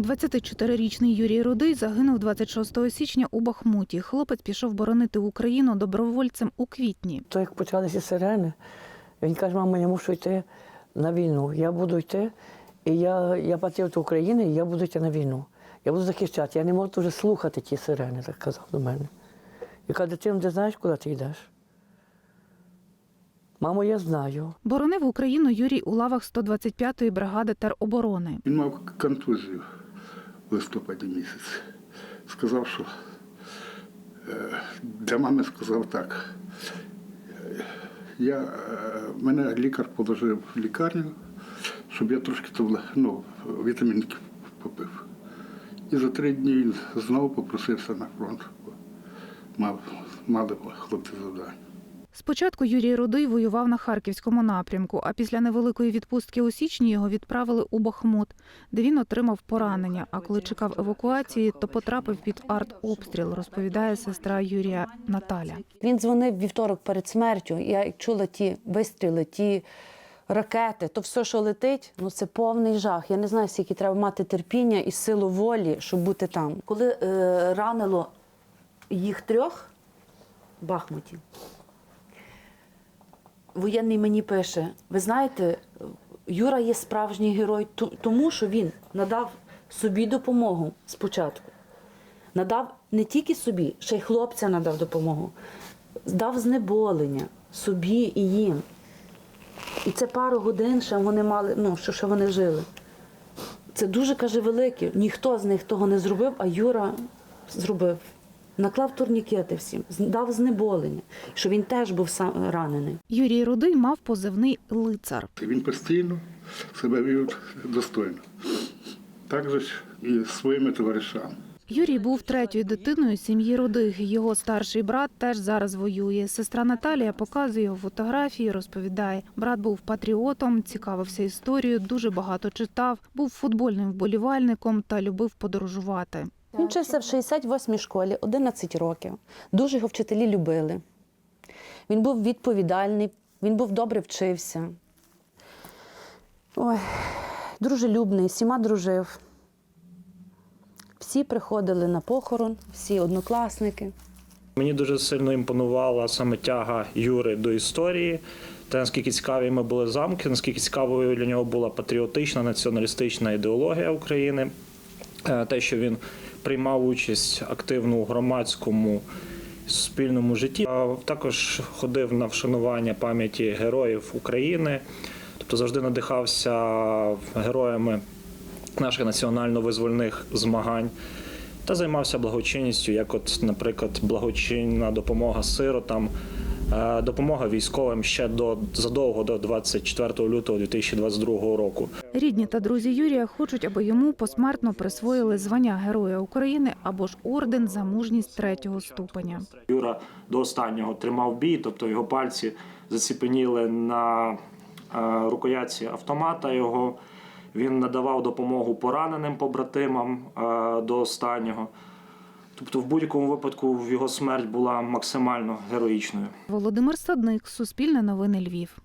24-річний Юрій Рудий загинув 26 січня у Бахмуті. Хлопець пішов боронити Україну добровольцем у квітні. То як почалися сирени, він каже, мама, я мушу йти на війну. Я буду йти, і я, я патріот України, і я буду йти на війну. Я буду захищати. Я не можу вже слухати ті сирени, так казав до мене. Я кажу, дитину, ти знаєш, куди ти йдеш? Мамо, я знаю. Боронив Україну Юрій у лавах 125-ї бригади тероборони. Він мав контузію листопаді місяці. Сказав, що е, для мами сказав так. Я, е, мене лікар положив в лікарню, щоб я трошки ну, вітамінки попив. І за три дні він знову попросився на фронт. Мав, мали хлопці завдання. Спочатку Юрій Рудий воював на харківському напрямку, а після невеликої відпустки у січні його відправили у Бахмут, де він отримав поранення. А коли чекав евакуації, то потрапив під артобстріл, розповідає сестра Юрія Наталя. Він дзвонив вівторок перед смертю. Я чула ті вистріли, ті ракети, то все, що летить, ну це повний жах. Я не знаю, скільки треба мати терпіння і силу волі, щоб бути там. Коли е, ранило їх трьох Бахмуті, воєнний мені пише: ви знаєте, Юра є справжній герой, тому що він надав собі допомогу спочатку. Надав не тільки собі, ще й хлопця надав допомогу. Дав знеболення собі і їм. І це пару годин ще вони мали, ну, що ще вони жили. Це дуже каже велике. Ніхто з них того не зробив, а Юра зробив. Наклав турнікети всім, дав знеболення, що він теж був сам ранений. Юрій Рудий мав позивний лицар. Він постійно себе вів достойно. Так же ж і своїми товаришами. Юрій був третьою дитиною сім'ї Рудих. Його старший брат теж зараз воює. Сестра Наталія показує його фотографії, розповідає. Брат був патріотом, цікавився історією, дуже багато читав, був футбольним вболівальником та любив подорожувати. Він вчився в 68-й школі 11 років. Дуже його вчителі любили. Він був відповідальний, він був добре вчився. Ой, дружелюбний, всіма дружив. Всі приходили на похорон, всі однокласники. Мені дуже сильно імпонувала саме тяга Юри до історії. Те, наскільки цікаві ми були замки, наскільки цікавою для нього була патріотична націоналістична ідеологія України, Е, те, що він приймав участь активно у громадському суспільному житті. Також ходив на вшанування пам'яті героїв України, тобто завжди надихався героями наших національно-визвольних змагань та займався благочинністю, як, от, наприклад, благочинна допомога сиротам, допомога військовим ще до задовго до 24 лютого 2022 року. Рідні та друзі Юрія хочуть, аби йому посмертно присвоїли звання Героя України або ж орден за мужність третього ступеня. Юра до останнього тримав бій, тобто його пальці заціпеніли на е, рукоятці автомата його. Він надавав допомогу пораненим побратимам е, до останнього. Тобто, в будь-якому випадку його смерть була максимально героїчною. Володимир Садник, Суспільне новини Львів.